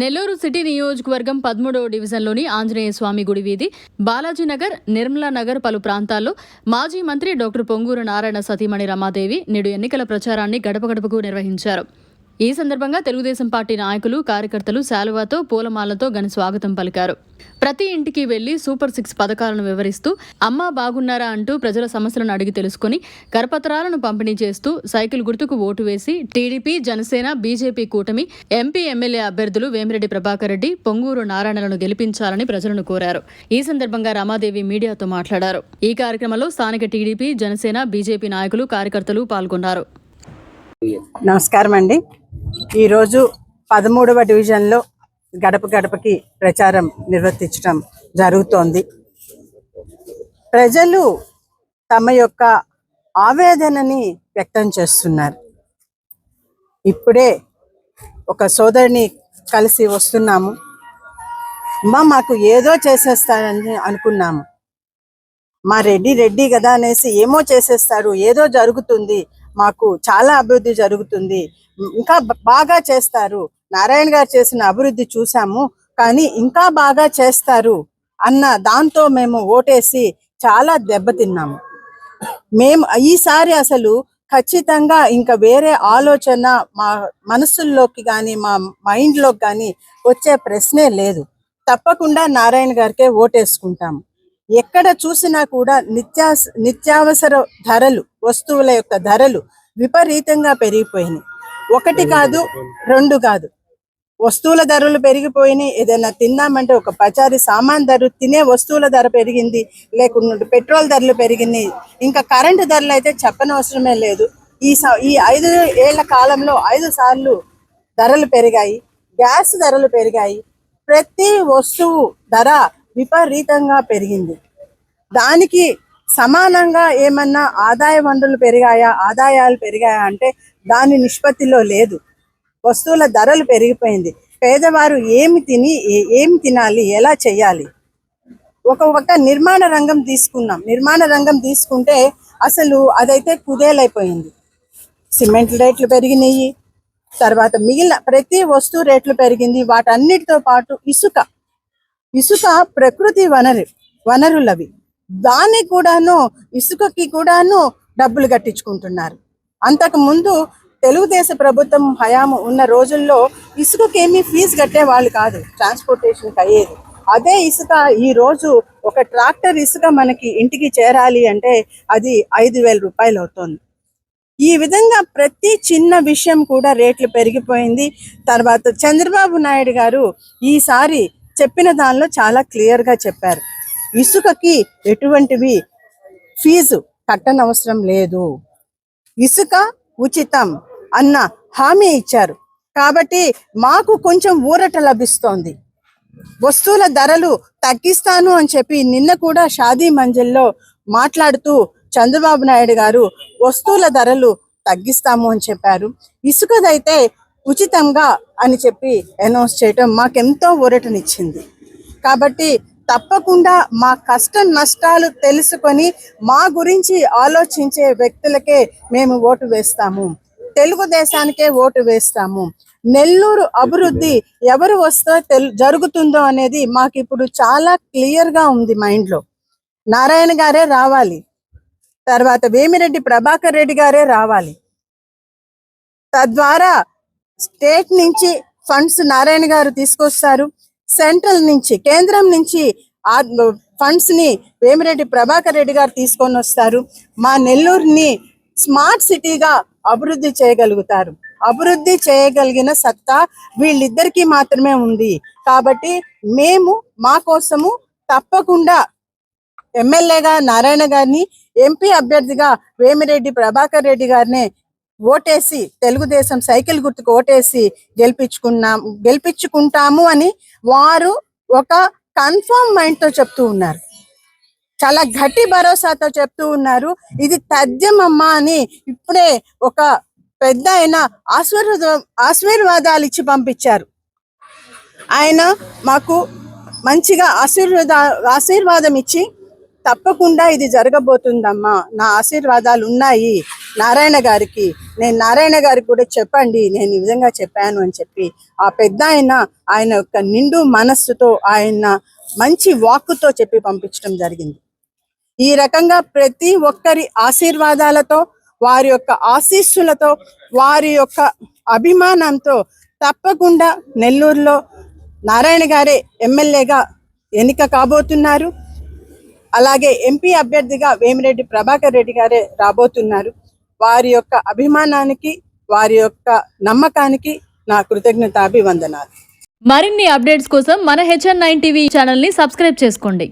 Nellore city నియోజకవర్గం పదమూడవ డివిజన్లోని ఆంజనేయ స్వామి గుడి వీధి బాలాజీనగర్ నిర్మలా నగర్ పలు ప్రాంతాల్లో మాజీ మంత్రి డాక్టర్ పొంగూరు నారాయణ సతీమణి రమాదేవి నేడు ఎన్నికల ప్రచారాన్ని గడప గడపకు నిర్వహించారు. ఈ సందర్భంగా తెలుగుదేశం పార్టీ నాయకులు కార్యకర్తలు శాలువాతో పూలమాలతో ఘన స్వాగతం పలికారు. ప్రతి ఇంటికి వెళ్ళి సూపర్ సిక్స్ పథకాలను వివరిస్తూ అమ్మ బాగున్నారా అంటూ ప్రజల సమస్యలను అడిగి తెలుసుకుని కరపత్రాలను పంపిణీ చేస్తూ సైకిల్ గుర్తుకు ఓటు వేసి టీడీపీ జనసేన బీజేపీ కూటమి ఎంపీ ఎమ్మెల్యే అభ్యర్థులు వేమిరెడ్డి ప్రభాకర్ రెడ్డి పొంగూరు నారాయణలను గెలిపించాలని ప్రజలను కోరారు. ఈ సందర్భంగా రమాదేవి మీడియాతో మాట్లాడారు. ఈ కార్యక్రమంలో స్థానిక టీడీపీ జనసేన బీజేపీ నాయకులు కార్యకర్తలు పాల్గొన్నారు. నమస్కారం అండి ఈరోజు పదమూడవ డివిజన్లో గడప గడపకి ప్రచారం నిర్వర్తించడం జరుగుతోంది. ప్రజలు తమ యొక్క ఆవేదనని వ్యక్తం చేస్తున్నారు. ఇప్పుడే ఒక సోదరిని కలిసి వస్తున్నాము. అమ్మ మాకు ఏదో చేసేస్తారని అనుకున్నాము. మా రెడ్డి రెడ్డి కదా అనేసి ఏమో చేసేస్తారు ఏదో జరుగుతుంది మాకు చాలా అభివృద్ధి జరుగుతుంది. ఇంకా బాగా చేస్తారు. నారాయణ గారు చేసిన అభివృద్ధి చూసాము. కానీ ఇంకా బాగా చేస్తారు అన్న దాంతో మేము ఓటేసి చాలా దెబ్బతిన్నాము. మేము ఈసారి అసలు ఖచ్చితంగా ఇంకా వేరే ఆలోచన మా మనసుల్లోకి కానీ మా మైండ్లోకి కానీ వచ్చే ప్రశ్నే లేదు. తప్పకుండా నారాయణ గారికే ఓటేసుకుంటాము. ఎక్కడ చూసినా కూడా నిత్యాస నిత్యావసర ధరలు వస్తువుల యొక్క ధరలు విపరీతంగా పెరిగిపోయినాయి. ఒకటి కాదు రెండు కాదు. వస్తువుల ధరలు పెరిగిపోయినాయి. ఏదైనా తిందామంటే ఒక పచారి సామాన్ ధర తినే వస్తువుల ధర పెరిగింది. లేకుండా పెట్రోల్ ధరలు పెరిగినాయి ఇంకా కరెంటు ధరలు అయితే చెప్పనవసరమే లేదు. ఈ స- ఈ ఐదు ఏళ్ళ కాలంలో ఐదు సార్లు ధరలు పెరిగాయి. గ్యాస్ ధరలు పెరిగాయి. ప్రతి వస్తువు ధర విపరీతంగా పెరిగింది. దానికి సమానంగా ఏమన్నా ఆదాయ వనరులు పెరిగాయా? ఆదాయాలు పెరిగాయా అంటే దాని నిష్పత్తిలో లేదు. వస్తువుల ధరలు పెరిగిపోయింది. పేదవారు ఏమి తిని ఏమి తినాలి ఎలా చేయాలి? ఒక ఒక నిర్మాణ రంగం తీసుకున్నాం. నిర్మాణ రంగం తీసుకుంటే అసలు అదైతే కుదేలైపోయింది. సిమెంట్ రేట్లు పెరిగినాయి. తర్వాత మిగిలిన ప్రతి వస్తువు రేట్లు పెరిగింది. వాటన్నిటితో పాటు ఇసుక. ఇసుక ప్రకృతి వనరు వనరులవి. దాన్ని కూడాను ఇసుకకి కూడాను డబ్బులు కట్టించుకుంటున్నారు. అంతకు ముందు ప్రభుత్వం హయాము ఉన్న రోజుల్లో ఇసుకకి ఫీజు కట్టే వాళ్ళు కాదు ట్రాన్స్పోర్టేషన్కి అయ్యేది. అదే ఇసుక ఈ రోజు ఒక ట్రాక్టర్ ఇసుక మనకి ఇంటికి చేరాలి అంటే అది ఐదు వేల రూపాయలు అవుతుంది. ఈ విధంగా ప్రతి చిన్న విషయం కూడా రేట్లు పెరిగిపోయింది. తర్వాత చంద్రబాబు నాయుడు గారు ఈసారి చెప్పిన దానిలో చాలా క్లియర్గా చెప్పారు. ఇసుకకి ఎటువంటివి ఫీజు కట్టనవసరం లేదు. ఇసుక ఉచితం అన్న హామీ ఇచ్చారు. కాబట్టి మాకు కొంచెం ఊరట లభిస్తోంది. వస్తువుల ధరలు తగ్గిస్తాను అని చెప్పి నిన్న కూడా షాదీ మంజిల్లో మాట్లాడుతూ చంద్రబాబు నాయుడు గారు వస్తువుల ధరలు తగ్గిస్తాము అని చెప్పారు. ఇసుకదైతే ఉచితంగా అని చెప్పి అనౌన్స్ చేయటం మాకెంతో ఊరటనిచ్చింది. కాబట్టి తప్పకుండా మా కష్ట నష్టాలు తెలుసుకొని మా గురించి ఆలోచించే వ్యక్తులకే మేము ఓటు వేస్తాము. తెలుగుదేశానికే ఓటు వేస్తాము. నెల్లూరు అభివృద్ధి ఎవరు వస్తే తెలు జరుగుతుందో అనేది మాకు ఇప్పుడు చాలా క్లియర్గా ఉంది మైండ్లో. నారాయణ గారే రావాలి. తర్వాత వేమిరెడ్డి ప్రభాకర్ రెడ్డి గారే రావాలి. తద్వారా స్టేట్ నుంచి ఫండ్స్ నారాయణ గారు తీసుకొస్తారు. సెంట్రల్ నుంచి కేంద్రం నుంచి ఆ ఫండ్స్ని వేమిరెడ్డి ప్రభాకర్ రెడ్డి గారు తీసుకొని వస్తారు. మా నెల్లూరుని స్మార్ట్ సిటీగా అభివృద్ధి చేయగలుగుతారు. అభివృద్ధి చేయగలిగిన సత్తా వీళ్ళిద్దరికీ మాత్రమే ఉంది. కాబట్టి మేము మా కోసము తప్పకుండా ఎమ్మెల్యేగా నారాయణ గారిని ఎంపీ అభ్యర్థిగా వేమిరెడ్డి ప్రభాకర్ రెడ్డి గారిని ఓటేసి తెలుగుదేశం సైకిల్ గుర్తుకు ఓటేసి గెలిపించుకున్నాం గెలిపించుకుంటాము అని వారు ఒక కన్ఫర్మ్ మైండ్తో చెప్తూ ఉన్నారు. చాలా గట్టి భరోసాతో చెప్తూ ఉన్నారు. ఇది తథ్యమమ్మా అని ఇప్పుడే ఒక పెద్ద ఆయన ఆశీర్వాద ఆశీర్వాదాలు ఇచ్చి పంపించారు. ఆయన మాకు మంచిగా ఆశీర్వాద ఆశీర్వాదం ఇచ్చి తప్పకుండా ఇది జరగబోతుందమ్మా. నా ఆశీర్వాదాలు ఉన్నాయి. నారాయణ గారికి నేను నారాయణ గారికి కూడా చెప్పండి నేను ఈ విధంగా చెప్పాను అని చెప్పి ఆ పెద్ద ఆయన ఆయన యొక్క నిండు మనస్సుతో ఆయన మంచి వాక్కుతో చెప్పి పంపించడం జరిగింది. ఈ రకంగా ప్రతి ఒక్కరి ఆశీర్వాదాలతో వారి యొక్క ఆశీస్సులతో వారి యొక్క అభిమానంతో తప్పకుండా నెల్లూరులో నారాయణ గారే ఎమ్మెల్యేగా ఎన్నిక కాబోతున్నారు. అలాగే ఎంపీ అభ్యర్థిగా వేమిరెడ్డి ప్రభాకర్ రెడ్డి గారే రాబోతున్నారు. వారి యొక్క అభిమానానికి వారి యొక్క నమ్మకానికి నా కృతజ్ఞతాభివందనాలు. మరిన్ని అప్డేట్స్ కోసం మన హెచ్ఎన్ నైన్ టీవీ ఛానల్ని సబ్స్క్రైబ్ చేసుకోండి.